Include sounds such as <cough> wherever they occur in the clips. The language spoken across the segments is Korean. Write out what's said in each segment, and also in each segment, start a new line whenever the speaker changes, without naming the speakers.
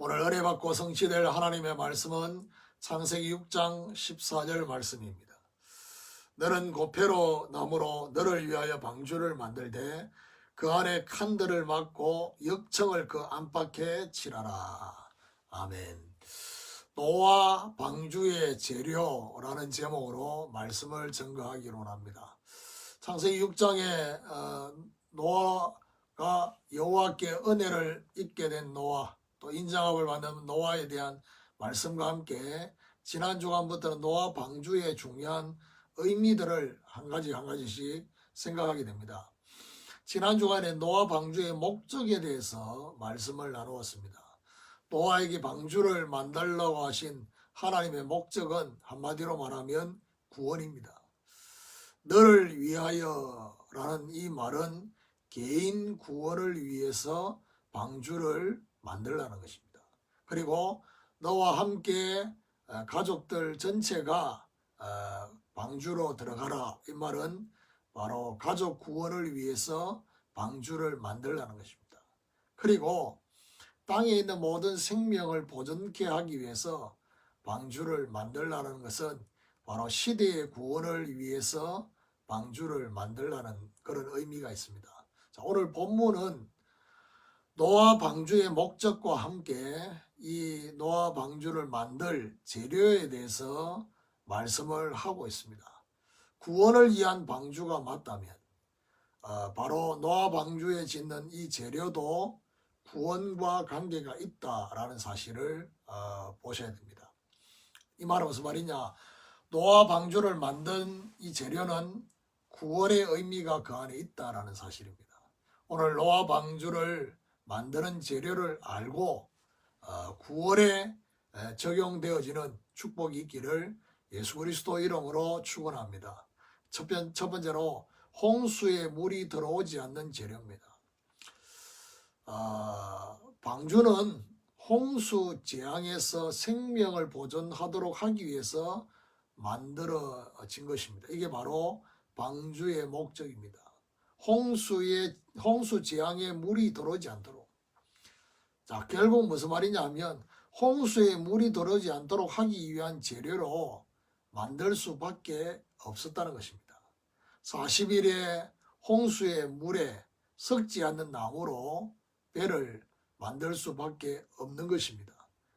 오늘 은혜받고 성취될 하나님의 말씀은 창세기 6장 14절 말씀입니다. 너는 고패로 나무로 너를 위하여 방주를 만들되 그 안에 칸들을 막고 역청을 그 안팎에 칠하라. 아멘. 노아 방주의 재료라는 제목으로 말씀을 증거하기로 합니다. 창세기 6장에 어, 노아가 여호와께 은혜를 입게 된 노아 또 인정함을 받는 노아에 대한 말씀과 함께 지난 주간부터는 노아 방주의 중요한 의미들을 한 가지 한 가지씩 생각하게 됩니다. 지난 주간에 노아 방주의 목적에 대해서 말씀을 나누었습니다. 노아에게 방주를 만들라고 하신 하나님의 목적은 한마디로 말하면 구원입니다. 너를 위하여라는 이 말은 개인 구원을 위해서 방주를 만들라는 것입니다. 그리고 너와 함께 어, 가족들 전체가 어, 방주로 들어가라 이 말은 바로 가족 구원을 위해서 방주를 만들라는 것입니다. 그리고 땅에 있는 모든 생명을 보존케 하기 위해서 방주를 만들라는 것은 바로 시대의 구원을 위해서 방주를 만들라는 그런 의미가 있습니다. 자, 오늘 본문은 노아 방주의 목적과 함께 이 노아 방주를 만들 재료에 대해서 말씀을 하고 있습니다. 구원을 위한 방주가 맞다면 어, 바로 노아 방주에 짓는 이 재료도 구원과 관계가 있다라는 사실을 어, 보셔야 됩니다. 이 말은 무슨 말이냐? 노아 방주를 만든 이 재료는 구원의 의미가 그 안에 있다라는 사실입니다. 오늘 노아 방주를 만드는 재료를 알고 어, 구원에 에, 적용되어지는 축복이 있기를 예수 그리스도 이름으로 축원합니다. 첫, 번째로 홍수에 물이 들어오지 않는 재료입니다. 아, 방주는 홍수 재앙에서 생명을 보존하도록 하기 위해서 만들어진 것입니다. 이게 바로 방주의 목적입니다. 홍수에 홍수 재앙에 물이 들어오지 않도록. 자, 결국 무슨 말이냐 하면 홍수에 물이 들어오지 않도록 하기 위한 재료로 만들 수밖에 없었다는 것입니다. 40일에 홍수의 물에 썩지 않는 나무로 배를 만들 수밖에 없는 것입니다.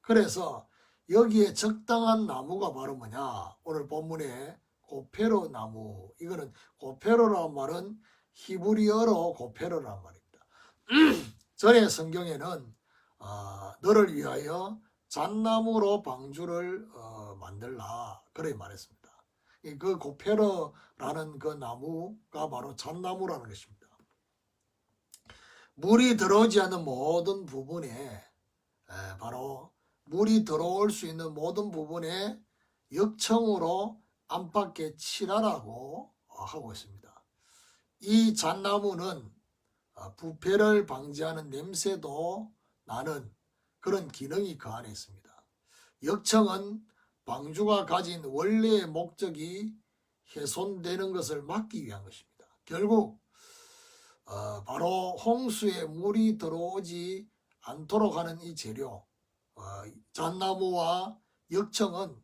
그래서 여기에 적당한 나무가 바로 뭐냐? 오늘 본문에 고페로 나무. 이거는 고페로라는 말은 히브리어로 고페로란 말입니다. <clears throat> 전에 성경에는 어, 너를 위하여 잣나무로 방주를 어, 만들라 그렇게 말했습니다. 이그 고페로라는 그 나무가 바로 잣나무라는 것입니다. 물이 들어오지 않는 모든 부분에 에, 바로 물이 들어올 수 있는 모든 부분에 역청으로 안팎에 칠하라고 어, 하고 있습니다. 이 잣나무는 어, 부패를 방지하는 냄새도 나는 그런 기능이 그 안에 있습니다. 역청은 방주가 가진 원래의 목적이 훼손되는 것을 막기 위한 것입니다. 결국 어, 바로 홍수에 물이 들어오지 않도록 하는 이 재료 어, 잣나무와 역청은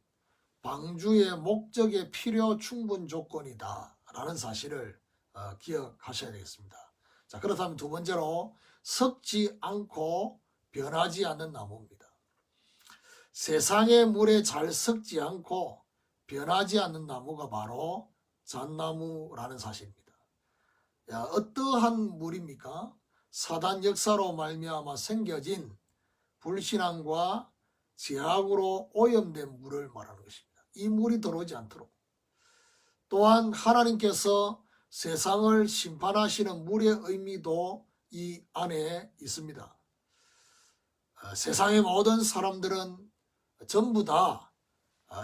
방주의 목적의 필요 충분 조건이다 라는 사실을 어, 기억하셔야 되겠습니다. 자 그렇다면 두 번째로 썩지 않고 변하지 않는 나무입니다. 세상의 물에 잘 썩지 않고 변하지 않는 나무가 바로 잣나무라는 사실입니다. 야, 어떠한 물입니까? 사단 역사로 말미암아 생겨진 불신앙과 제약으로 오염된 물을 말하는 것입니다. 이 물이 들어오지 않도록. 또한 하나님께서 세상을 심판하시는 물의 의미도 이 안에 있습니다. 어, 세상의 모든 사람들은 전부 다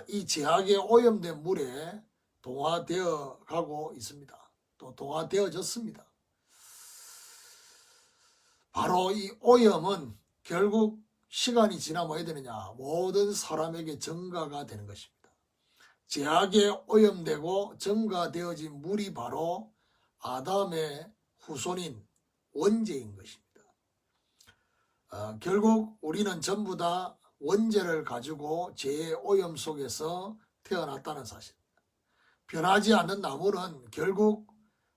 이 제약에 오염된 물에 동화되어 가고 있습니다. 또 동화되어졌습니다. 바로 이 오염은 결국 시간이 지나면 어떻게 되느냐 모든 사람에게 증가가 되는 것입니다. 제약에 오염되고 증가되어진 물이 바로 아담의 후손인 원죄인 것입니다. 어, 결국 우리는 전부 다 원죄를 가지고 죄의 오염 속에서 태어났다는 사실. 변하지 않는 나무는 결국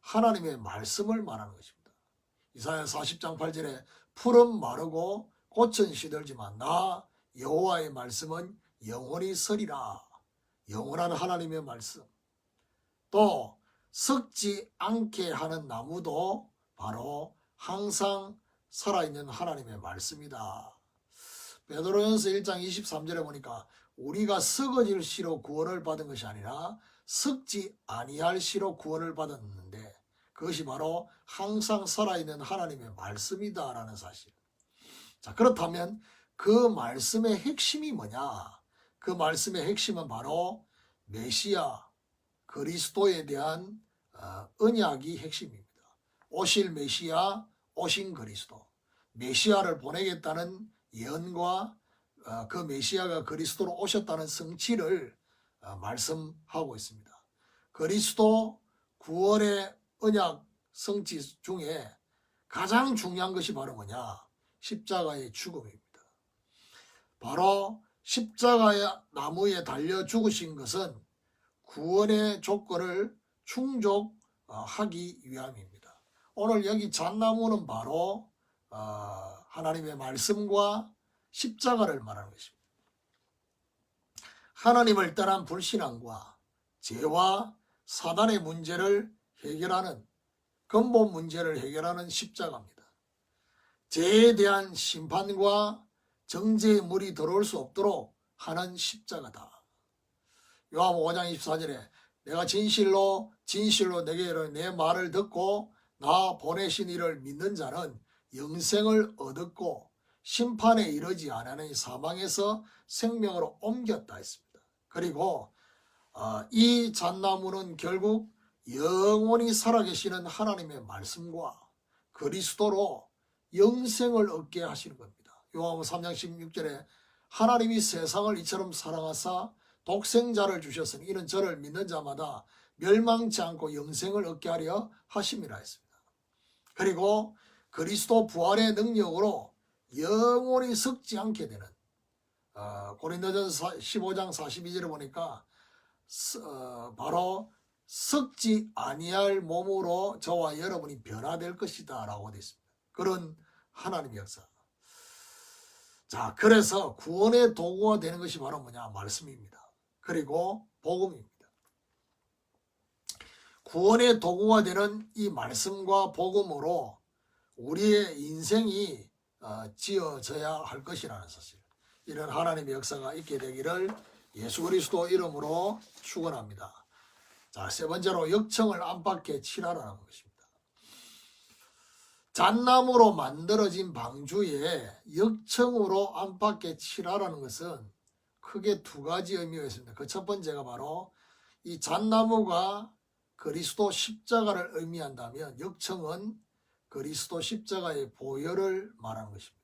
하나님의 말씀을 말하는 것입니다. 이사야 40장 8절에 풀은 마르고 꽃은 시들지만 나 여호와의 말씀은 영원히 서리라. 영원한 하나님의 말씀. 또 썩지 않게 하는 나무도 바로 항상 살아있는 하나님의 말씀이다. 베드로전서 1장 23절에 보니까 우리가 썩어질 시로 구원을 받은 것이 아니라 썩지 아니할 시로 구원을 받았는데 그것이 바로 항상 살아있는 하나님의 말씀이다라는 사실. 자, 그렇다면 그 말씀의 핵심이 뭐냐? 그 말씀의 핵심은 바로 메시아 그리스도에 대한 어, 언약이 핵심입니다. 오실 메시아, 오신 그리스도. 메시아를 보내겠다는 예언과 어, 그 메시아가 그리스도로 오셨다는 성취를 어, 말씀하고 있습니다. 그리스도 구원의 언약 성취 중에 가장 중요한 것이 바로 뭐냐? 십자가의 죽음입니다. 바로 십자가의 나무에 달려 죽으신 것은 구원의 조건을 충족하기 위함입니다. 오늘 여기 잣나무는 바로 어, 하나님의 말씀과 십자가를 말하는 것입니다. 하나님을 떠난 불신앙과 죄와 사단의 문제를 해결하는 근본 문제를 해결하는 십자가입니다. 죄에 대한 심판과 정죄의 물이 들어올 수 없도록 하는 십자가다. 요한복음 5장 24절에 내가 진실로 진실로 내게 이르 내 말을 듣고 나 보내신 이를 믿는 자는 영생을 얻었고 심판에 이르지 않으니 사망에서 생명으로 옮겼다 했습니다. 그리고 어, 이 잣나무는 결국 영원히 살아계시는 하나님의 말씀과 그리스도로 영생을 얻게 하시는 겁니다. 요한복음 3장 16절에 하나님이 세상을 이처럼 사랑하사 독생자를 주셨으니 이는 저를 믿는 자마다 멸망치 않고 영생을 얻게 하려 하심이라 했습니다. 그리고 그리스도 부활의 능력으로 영원히 썩지 않게 되는 어, 고린도전서 15장 42절에 보니까 어, 바로 썩지 아니할 몸으로 저와 여러분이 변화될 것이다 라고 되어 있습니다. 그런 하나님의 역사. 자, 그래서 구원의 도구가 되는 것이 바로 뭐냐? 말씀입니다. 그리고 복음입니다. 구원의 도구가 되는 이 말씀과 복음으로 우리의 인생이 어, 지어져야 할 것이라는 사실. 이런 하나님의 역사가 있게 되기를 예수 그리스도 이름으로 축원합니다. 자, 세 번째로 역청을 안팎에 칠하라는 것입니다. 잣나무로 만들어진 방주에 역청으로 안팎에 칠하라는 것은 크게 두 가지 의미가 있습니다. 그 첫 번째가 바로 이 잣나무가 그리스도 십자가를 의미한다면 역청은 그리스도 십자가의 보혈을 말하는 것입니다.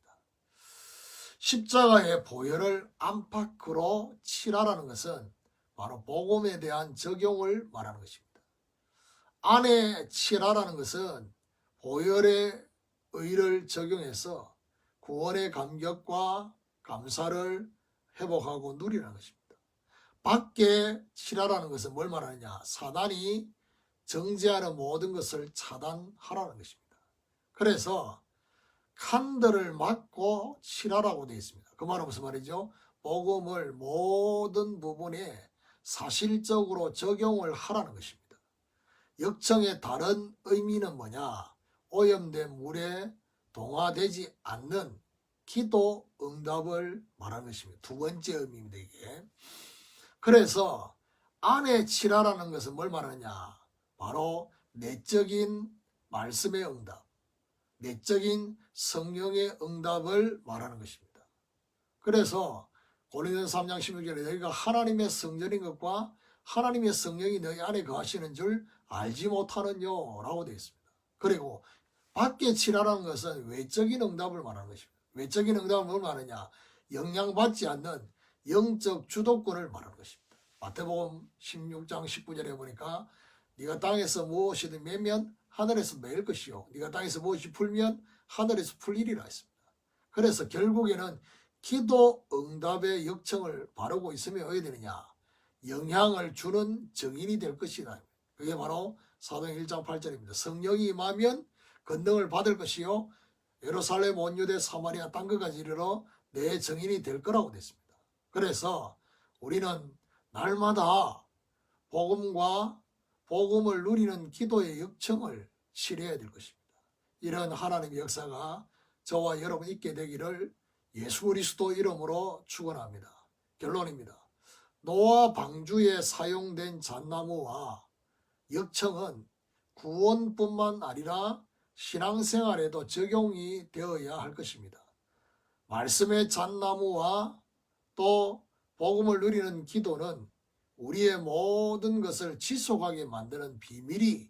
십자가의 보혈을 안팎으로 칠하라는 것은 바로 복음에 대한 적용을 말하는 것입니다. 안에 칠하라는 것은 보혈의 의를 적용해서 구원의 감격과 감사를 회복하고 누리라는 것입니다. 밖에 칠하라는 것은 뭘 말하느냐? 사단이 정죄하는 모든 것을 차단하라는 것입니다. 그래서 칸들을 막고 칠하라고 되어 있습니다. 그 말은 무슨 말이죠? 복음을 모든 부분에 사실적으로 적용을 하라는 것입니다. 역청의 다른 의미는 뭐냐? 오염된 물에 동화되지 않는 기도 응답을 말하는 것입니다. 두 번째 의미입니다, 이게. 그래서 안에 칠하라는 것은 뭘 말하느냐? 바로 내적인 말씀의 응답, 내적인 성령의 응답을 말하는 것입니다. 그래서 고린도서 3장 16절에 너희가 하나님의 성전인 것과 하나님의 성령이 너희 안에 거하시는 줄 알지 못하느뇨 라고 되어 있습니다. 그리고 밖에 칠하라는 것은 외적인 응답을 말하는 것입니다. 외적인 응답을 뭘 말하느냐? 영향받지 않는 영적 주도권을 말하는 것입니다. 마태복음 16장 19절에 보니까 네가 땅에서 무엇이든 매면 하늘에서 매일 것이요 네가 땅에서 무엇이 풀면 하늘에서 풀리리라 했습니다. 그래서 결국에는 기도 응답의 역청을 바르고 있으면 어떻게 되느냐? 영향을 주는 정인이 될 것이다. 그게 바로 사도행 1장 8절입니다. 성령이 임하면 권능을 받을 것이요 예루살렘 온 유대 사마리아 땅 끝까지 이르러 내 정인이 될 거라고 됐습니다. 그래서 우리는 날마다 복음과 복음을 누리는 기도의 역청을 실해야 될 것입니다. 이런 하나님의 역사가 저와 여러분 있게 되기를 예수 그리스도 이름으로 축원합니다. 결론입니다. 노아 방주에 사용된 잣나무와 역청은 구원뿐만 아니라 신앙생활에도 적용이 되어야 할 것입니다. 말씀의 잣나무와 또 복음을 누리는 기도는 우리의 모든 것을 지속하게 만드는 비밀이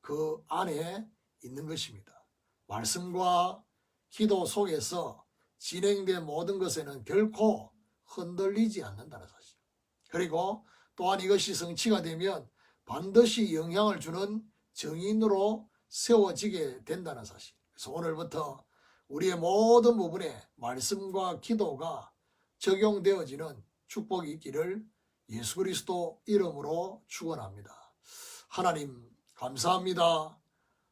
그 안에 있는 것입니다. 말씀과 기도 속에서 진행된 모든 것에는 결코 흔들리지 않는다는 사실. 그리고 또한 이것이 성취가 되면 반드시 영향을 주는 정인으로 세워지게 된다는 사실. 그래서 오늘부터 우리의 모든 부분에 말씀과 기도가 적용되어지는 축복이 있기를 예수 그리스도 이름으로 축원합니다. 하나님 감사합니다.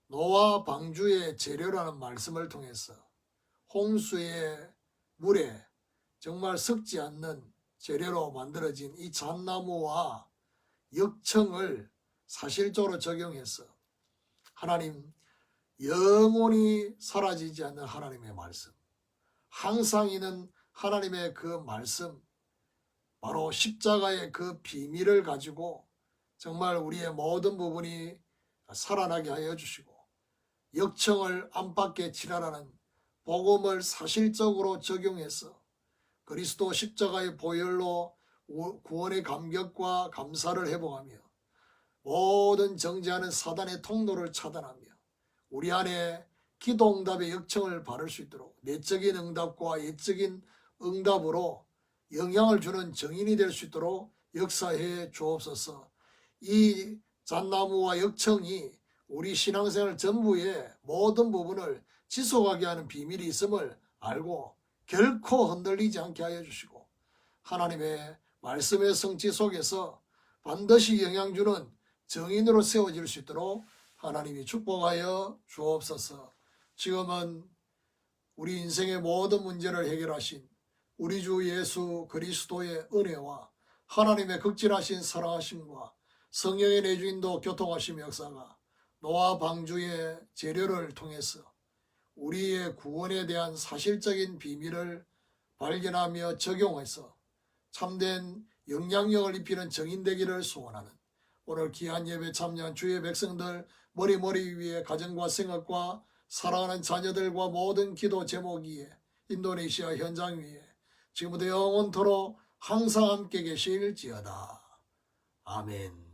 노아 방주의 재료라는 말씀을 통해서 홍수의 물에 정말 섞지 않는 재료로 만들어진 이 잣나무와 역청을 사실적으로 적용해서 하나님 영원히 사라지지 않는 하나님의 말씀 항상 있는 하나님의 그 말씀 바로 십자가의 그 비밀을 가지고 정말 우리의 모든 부분이 살아나게 하여 주시고 역청을 안팎에 칠하라는 복음을 사실적으로 적용해서 그리스도 십자가의 보혈로 구원의 감격과 감사를 회복하며 모든 정죄하는 사단의 통로를 차단하며 우리 안에 기도 응답의 역청을 바를 수 있도록 내적인 응답과 예적인 응답으로 영향을 주는 정인이 될 수 있도록 역사해 주옵소서. 이 잣나무와 역청이 우리 신앙생활 전부의 모든 부분을 지속하게 하는 비밀이 있음을 알고 결코 흔들리지 않게 하여 주시고 하나님의 말씀의 성취 속에서 반드시 영향 주는 정인으로 세워질 수 있도록 하나님이 축복하여 주옵소서. 지금은 우리 인생의 모든 문제를 해결하신 우리 주 예수 그리스도의 은혜와 하나님의 극진하신 사랑하심과 성령의 내주인도 교통하심 역사가 노아 방주의 재료를 통해서 우리의 구원에 대한 사실적인 비밀을 발견하며 적용해서 참된 영향력을 입히는 정인되기를 소원하는 오늘 귀한 예배 참여한 주의 백성들 머리머리 위에 가정과 생각과 사랑하는 자녀들과 모든 기도 제목 위에 인도네시아 현장 위에 지금부터 영원토록 항상 함께 계실지어다. 아멘.